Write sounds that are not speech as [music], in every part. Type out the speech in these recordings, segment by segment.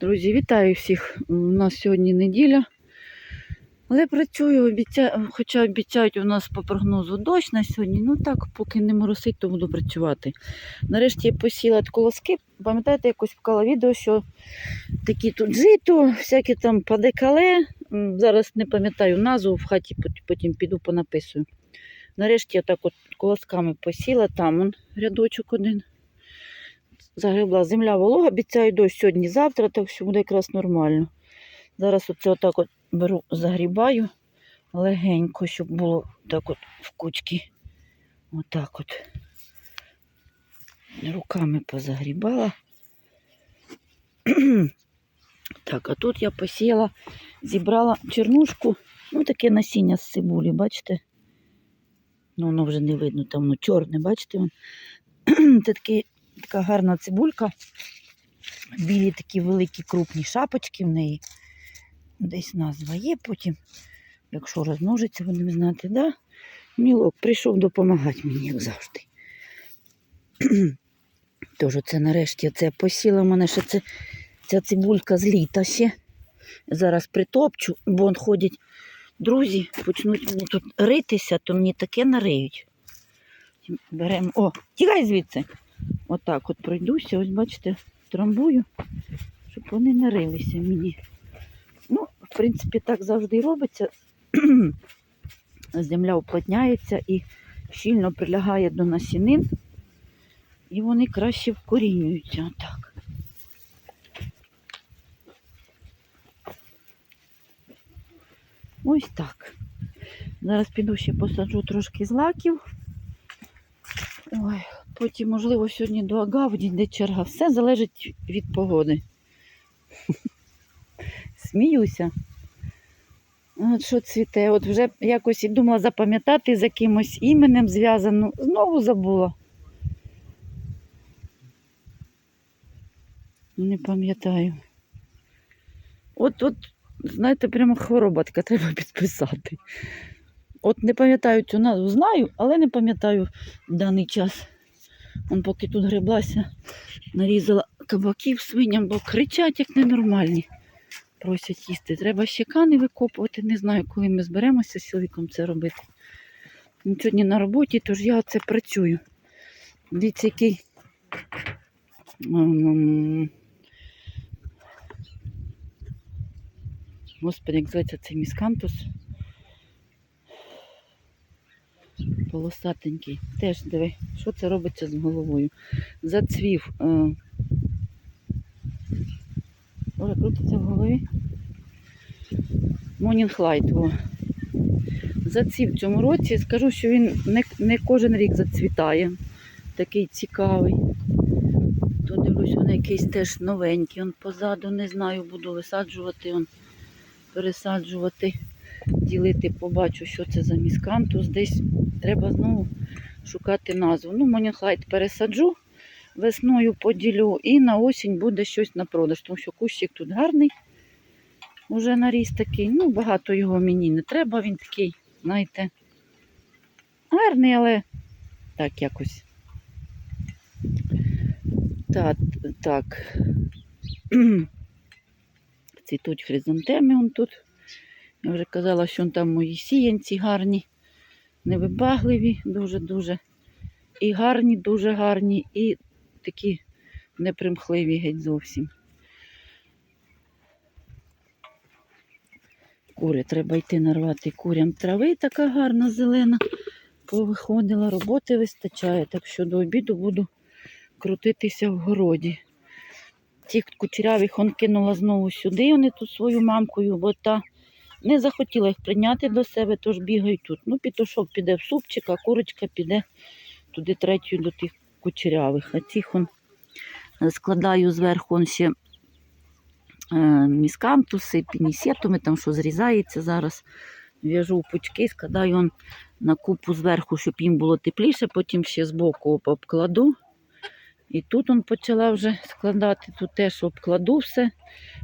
Друзі, вітаю всіх. У нас сьогодні неділя. Але працюю, обіця... хоча обіцяють у нас по прогнозу дощ на сьогодні. Ну так, поки не моросить, то буду працювати. Нарешті я посіла колоски. Пам'ятаєте, якось вкала відео, що такі тут жито, всякі там падекале. Зараз не пам'ятаю назву, в хаті потім піду понаписую. Нарешті я так от колосками посіла, там он рядочок один загребла земля волога, обіцяю дощ сьогодні, завтра, так що буде якраз нормально. Зараз оце отак от беру, загрібаю легенько, щоб було так от в кучки. Отак от. Руками позагрібала. [clears throat] Так, а тут я посіяла, зібрала чернушку, ну таке насіння з цибулі, бачите? Ну, воно вже не видно, там воно чорне, бачите? [clears throat] Це такий така гарна цибулька. Білі такі великі крупні шапочки в неї. Десь назва є потім. Якщо розмножиться, будемо знати, да? Мілок прийшов допомагати мені, як завжди. [clears throat] Тож оце нарешті це посіла мене ще це, ця цибулька з літа ще. Зараз притопчу, бо ходять друзі, почнуть мені тут ритися, то мені таке нариють. Беремо. О, тікай звідси. Отак от пройдуся, ось бачите, трамбую, щоб вони не рилися мені. Ну, в принципі, так завжди і робиться. [clears throat] Земля уплотняється і щільно прилягає до насінин, і вони краще вкорінюються. Отак. Ось так. Зараз піду ще посаджу трошки злаків. Ой, потім, можливо, сьогодні до агав дійде черга. Все залежить від погоди. [laughs] Сміюся. От що цвіте. От вже якось і думала запам'ятати з якимось іменем зв'язано. Знову забула. Не пам'ятаю. От, от, знаєте, прямо хвороба така треба підписати. От не пам'ятаю цю назву, знаю, але не пам'ятаю в даний час. Он поки тут греблася, нарізала кабаків свиням, бо кричать як ненормальні. Просять їсти. Треба ще кани викопувати. Не знаю, коли ми зберемося з чоловіком це робити. Сьогодні на роботі, тож я оце працюю. Дивіться, який. Господи, як зветься цей міскантус. Полосатенький. Теж диви, що це робиться з головою. Зацвів. Е... Крутиться в голові. Монінг-лайт. Зацвів цьому році. Скажу, що він не, не кожен рік зацвітає. Такий цікавий. То дивлюсь, він якийсь теж новенький. Он позаду не знаю, буду висаджувати, он, пересаджувати ділити, побачу, що це за міскантус. Десь треба знову шукати назву. Ну, моніхлайт пересаджу, весною поділю і на осінь буде щось на продаж, тому що кущик тут гарний. Уже наріс такий. Ну, багато його мені не треба. Він такий, знаєте, гарний, але так якось. Так, так. [clears throat] Цвітуть хризантеми он тут. Я вже казала, що там мої сіянці гарні, невибагливі, дуже-дуже. І гарні, дуже гарні, і такі непримхливі геть зовсім. Кури, треба йти нарвати курям трави, така гарна зелена. Повиходила, роботи вистачає, так що до обіду буду крутитися в городі. Ті кучерявих он кинула знову сюди, вони тут свою мамкою, бо та не захотіла їх прийняти до себе, тож бігають тут. Ну, пітушок піде в супчик, а курочка піде туди третю до тих кучерявих. А цих он е, складаю зверху он ще е, міскантуси, пінісетуми, там що зрізається зараз. В'яжу пучки, складаю он на купу зверху, щоб їм було тепліше, потім ще збоку об- обкладу. І тут он почала вже складати, тут теж обкладу все,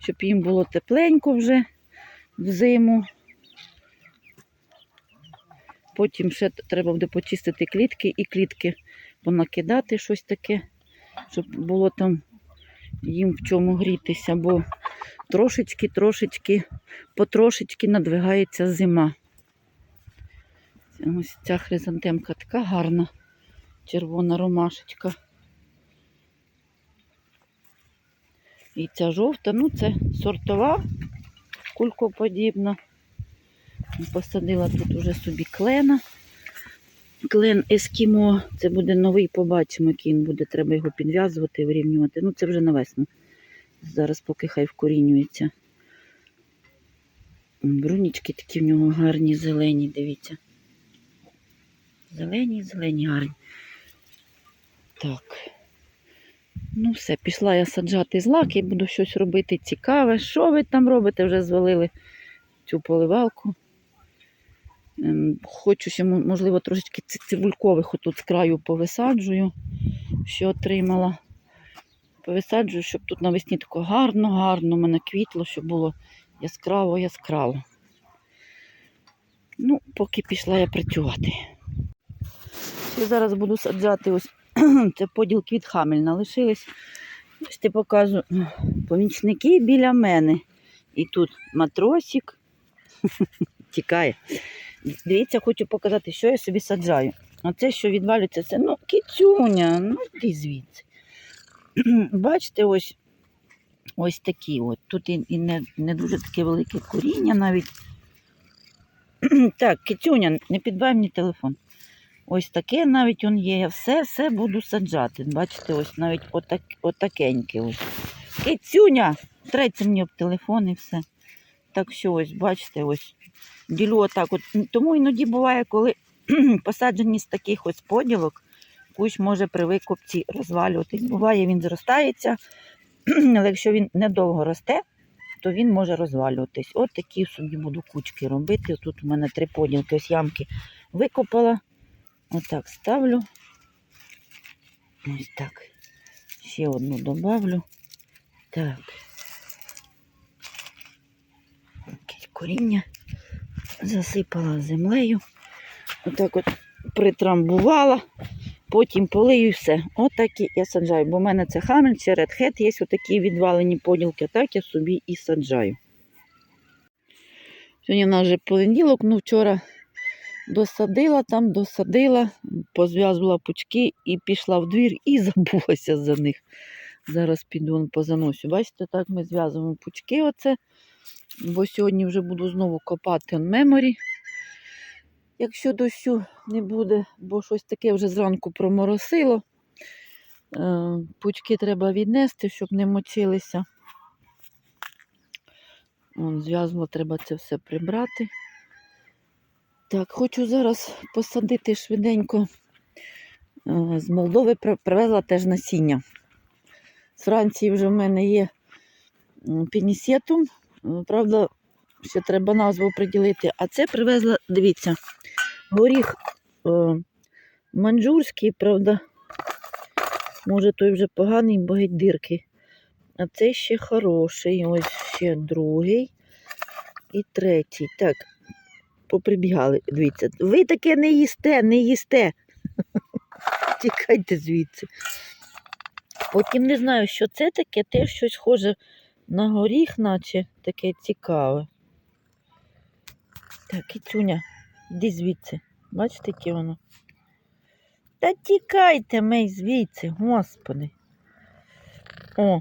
щоб їм було тепленько вже взиму. Потім ще треба буде почистити клітки і клітки понакидати щось таке, щоб було там їм в чому грітися, бо трошечки-трошечки, потрошечки надвигається зима. Ось ця хризантемка така гарна, червона ромашечка. І ця жовта, ну це сортова, кулькоподібна. Посадила тут уже собі клена. Клен Ескімо. Це буде новий, побачимо, який він буде. Треба його підв'язувати, вирівнювати. Ну, це вже на весну. Зараз поки хай вкорінюється. Брунічки такі в нього гарні, зелені, дивіться. Зелені, зелені, гарні. Так. Ну, все, пішла я саджати злаки, буду щось робити цікаве. Що ви там робите? Вже звалили цю поливалку. Ем, Хочу ще, можливо, трошечки цибулькових отут з краю повисаджую, що отримала. Повисаджую, щоб тут навесні тако гарно, гарно в мене квітло, щоб було яскраво, яскраво. Ну, поки пішла я працювати. Ще зараз буду саджати ось [clears throat] це поділки від Хамельна лишились. Ось ти показую помічники біля мене. І тут матросик [laughs] тікає. Дивіться, хочу показати, що я собі саджаю. Оце, що відвалюється, це ну, кицюня, ну ти звідси. [clears throat] Бачите, ось ось такі. от. Тут і, і не, не дуже таке велике коріння навіть. [clears throat] так, кицюня, не підбай мені телефон. Ось таке навіть он є. Я все, все буду саджати. Бачите, ось навіть отак, отакеньке. Ось. Кицюня! Треться мені об телефон і все. Так що ось, бачите, ось ділю отак. От. Тому іноді буває, коли [clears throat] посаджені з таких ось поділок, кущ може при викопці розвалюватись. Буває, він зростається, [clears throat] але якщо він недовго росте, то він може розвалюватись. От такі собі буду кучки робити. Тут у мене три поділки, ось ямки викопала. Отак ставлю. Ось так. Ще одну добавлю. Так. Коріння засипала землею. Отак от притрамбувала, потім полию і все. Отак і я саджаю. Бо в мене це хамель чи редхет, є отакі відвалені поділки, так я собі і саджаю. Сьогодні в нас вже понеділок, ну вчора досадила там, досадила, позв'язувала пучки і пішла в двір і [laughs] забулася за них. Зараз піду он позаносю. Бачите, так ми зв'язуємо пучки оце, бо сьогодні вже буду знову копати меморі. Якщо дощу не буде, бо щось таке вже зранку проморосило. Е, Пучки треба віднести, щоб не мочилися. Зв'язувала, треба це все прибрати. Так, хочу зараз посадити швиденько. Е, З Молдови привезла теж насіння. З Франції вже в мене є пінісетум. Е, Правда, ще треба назву приділити. А це привезла, дивіться, горіх е, манджурський, правда. Може, той вже поганий, бо геть дирки. А це ще хороший. Ось ще другий і третій. Так, поприбігали. Дивіться, ви таке не їсте, не їсте. [laughs] Тікайте звідси. Потім не знаю, що це таке, теж щось схоже на горіх, наче таке цікаве. Так, кицюня, іди звідси. Бачите, яке воно? Та тікайте мей звідси, господи. О,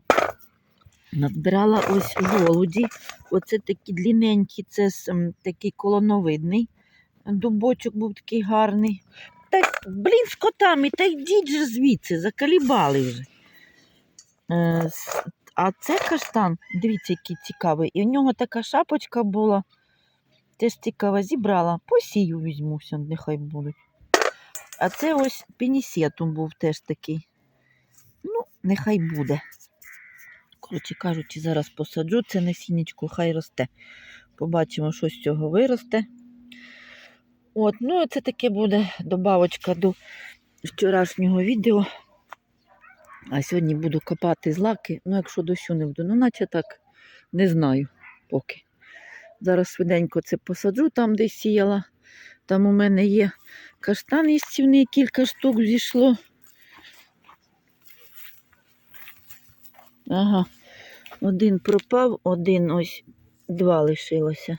назбирала ось жолуді. Оце такі длинненькі, це такий колоновидний. Дубочок був такий гарний. Та, блін, з котами, та йдіть же звідси, закалібали вже. Е, а це каштан, дивіться, який цікавий. І в нього така шапочка була. Теж цікава, зібрала. Посію візьмуся, нехай будуть. А це ось пенісетум був теж такий. Ну, нехай буде. Коротше кажучи, зараз посаджу це насіннячко, хай росте. Побачимо, що з цього виросте. От, ну, це таке буде добавочка до вчорашнього відео. А сьогодні буду копати злаки. Ну, якщо дощу не буду, ну, наче так не знаю поки. Зараз швиденько це посаджу там, де сіяла. Там у мене є каштан їстівний, кілька штук зійшло. Ага. Один пропав, один ось два лишилося.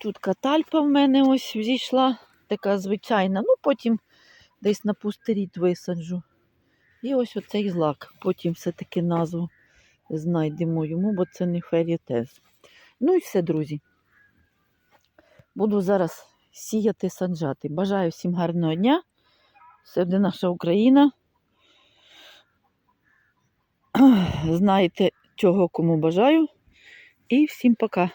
Тут катальпа в мене ось зійшла, така звичайна. Ну, потім десь на пустиріт висаджу. І ось оцей злак. Потім все-таки назву знайдемо йому, бо це не ферітез. Ну і все, друзі. Буду зараз сіяти, саджати. Бажаю всім гарного дня. Все буде наша Україна. [clears throat] Знаєте, чого кому бажаю. І всім пока.